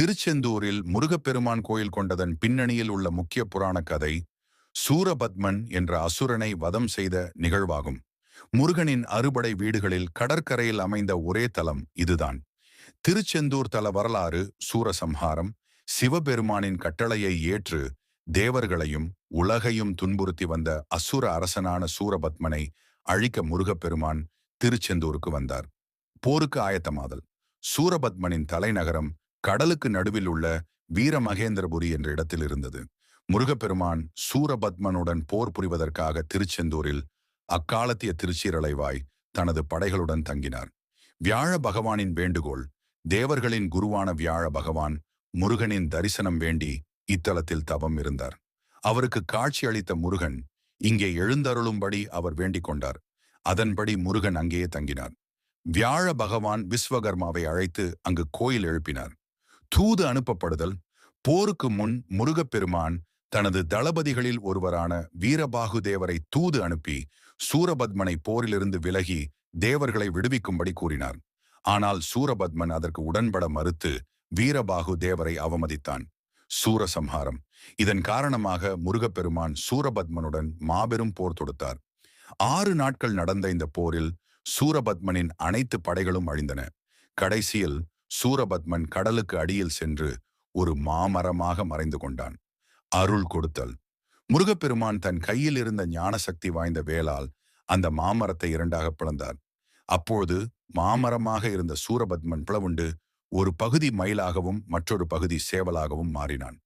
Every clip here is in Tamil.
திருச்செந்தூரில் முருகப்பெருமான் கோயில் கொண்டதன் பின்னணியில் உள்ள முக்கிய புராண கதை சூரபத்மன் என்ற அசுரனை வதம் செய்த நிகழ்வாகும். முருகனின் அறுபடை வீடுகளில் கடற்கரையில் அமைந்த ஒரே தலம் இதுதான். திருச்செந்தூர் தல வரலாறு சூரசம்ஹாரம் சிவபெருமானின் கட்டளையை ஏற்று தேவர்களையும் உலகையும் துன்புறுத்தி வந்த அசுர அரசனான சூரபத்மனை அழிக்க முருகப்பெருமான் திருச்செந்தூருக்கு வந்தார். போருக்கு ஆயத்தமாதல். சூரபத்மனின் தலைநகரம் கடலுக்கு நடுவில் உள்ள வீரமகேந்திரபுரி என்ற இடத்தில் இருந்தது. முருகப்பெருமான் சூரபத்மனுடன் போர் புரிவதற்காக திருச்செந்தூரில் அக்காலத்திய திருச்சீரலைவாய் தனது படைகளுடன் தங்கினார். வியாழ பகவானின் வேண்டுகோள் தேவர்களின் குருவான வியாழ பகவான் முருகனின் தரிசனம் வேண்டி இத்தலத்தில் தவம் இருந்தார். அவருக்கு காட்சி அளித்த முருகன் இங்கே எழுந்தருளும்படி அவர் வேண்டிக் கொண்டார். அதன்படி முருகன் அங்கேயே தங்கினார். வியாழ பகவான் விஸ்வகர்மாவை அழைத்து அங்கு கோயில் எழுப்பினார். தூது அனுப்பப்படுதல். போருக்கு முன் முருகப்பெருமான் தனது தளபதிகளில் ஒருவரான வீரபாகுதேவரை தூது அனுப்பி சூரபத்மனை போரிலிருந்து விலகி தேவர்களை விடுவிக்கும்படி கூறினார். ஆனால் சூரபத்மன் அதற்கு உடன்பட மறுத்து வீரபாகு தேவரை அவமதித்தான். சூரசம்ஹாரம். இதன் காரணமாக முருகப்பெருமான் சூரபத்மனுடன் மாபெரும் போர் தொடுத்தார். ஆறு நாட்கள் நடந்த இந்த போரில் சூரபத்மனின் அனைத்து படைகளும் அழிந்தன. கடைசியில் சூரபத்மன் கடலுக்கு அடியில் சென்று ஒரு மாமரமாக மறைந்து கொண்டான். அருள் கொடுத்தல். முருகப்பெருமான் தன் கையில் இருந்த ஞானசக்தி வாய்ந்த வேளால் அந்த மாமரத்தை இரண்டாக பிளந்தார். அப்போது மாமரமாக இருந்த சூரபத்மன் பிளவுண்டு ஒரு பகுதி மயிலாகவும் மற்றொரு பகுதி சேவலாகவும் மாறினான்.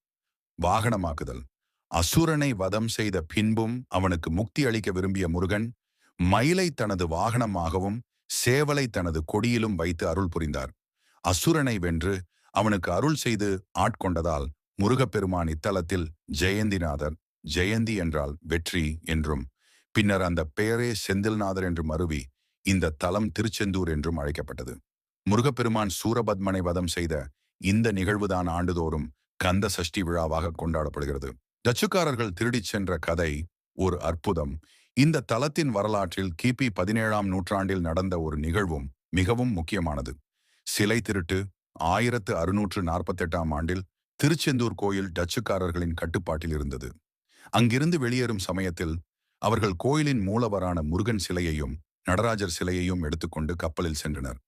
வாகனமாக்குதல். அசுரனை வதம் செய்த பின்பும் அவனுக்கு முக்தி அளிக்க விரும்பிய முருகன் மயிலை தனது வாகனமாகவும் சேவலை தனது கொடியிலும் வைத்து அருள் புரிந்தார். அசுரனை வென்று அவனுக்கு அருள் செய்து ஆட்கொண்டதால் முருகப்பெருமான் இத்தலத்தில் ஜெயந்திநாதர் ஜெயந்தி என்றால் வெற்றி என்றும் பின்னர் அந்த பெயரே செந்தில்நாதர் என்று மருவி இந்த தலம் திருச்செந்தூர் என்றும் அழைக்கப்பட்டது. முருகப்பெருமான் சூரபத்மனை வதம் செய்த இந்த நிகழ்வுதான் ஆண்டுதோறும் கந்த சஷ்டி விழாவாக கொண்டாடப்படுகிறது. டச்சுக்காரர்கள் திருடிச் சென்ற கதை ஒரு அற்புதம். இந்த தலத்தின் வரலாற்றில் கிபி பதினேழாம் நூற்றாண்டில் நடந்த ஒரு நிகழ்வும் மிகவும் முக்கியமானது. சிலை திருட்டு ஆயிரத்து அறுநூற்று நாற்பத்தெட்டாம் ஆண்டில் திருச்செந்தூர் கோயில் டச்சுக்காரர்களின் கட்டுப்பாட்டில் இருந்தது. அங்கிருந்து வெளியேறும் சமயத்தில் அவர்கள் கோயிலின் மூலவரான முருகன் சிலையையும் நடராஜர் சிலையையும் எடுத்துக்கொண்டு கப்பலில் சென்றனர்.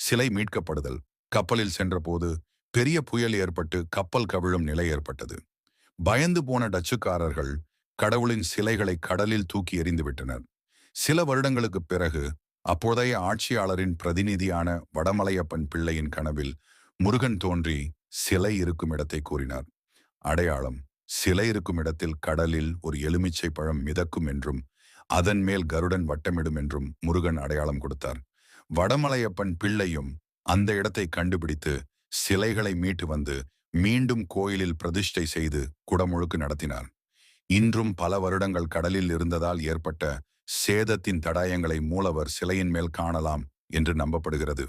சிலை மீட்கப்படுதல். கப்பலில் சென்றபோது பெரிய புயல் ஏற்பட்டு கப்பல் கவிழும் நிலை ஏற்பட்டது. பயந்து போன டச்சுக்காரர்கள் கடவுளின் சிலைகளை கடலில் தூக்கி எறிந்துவிட்டனர் சில வருடங்களுக்குப் பிறகு அப்போதைய ஆட்சியாளரின் பிரதிநிதியான வடமலையப்பன் பிள்ளையின் கனவில் முருகன் தோன்றி சிலை இருக்கும் இடத்தை கூறினார். அடையாளம் சிலை இருக்கும் இடத்தில் கடலில் ஒரு எலுமிச்சை பழம் மிதக்கும் என்றும் அதன் மேல் கருடன் வட்டமிடும் என்றும் முருகன் அடையாளம் கொடுத்தார். வடமலையப்பன் பிள்ளையும் அந்த இடத்தை கண்டுபிடித்து சிலைகளை மீட்டு வந்து மீண்டும் கோயிலில் பிரதிஷ்டை செய்து குடமுழுக்கு நடத்தினார். இன்றும் பல வருடங்கள் கடலில் இருந்ததால் ஏற்பட்ட சேதத்தின் தடாயங்களை மூலவர் சிலையின் மேல் காணலாம் என்று நம்பப்படுகிறது.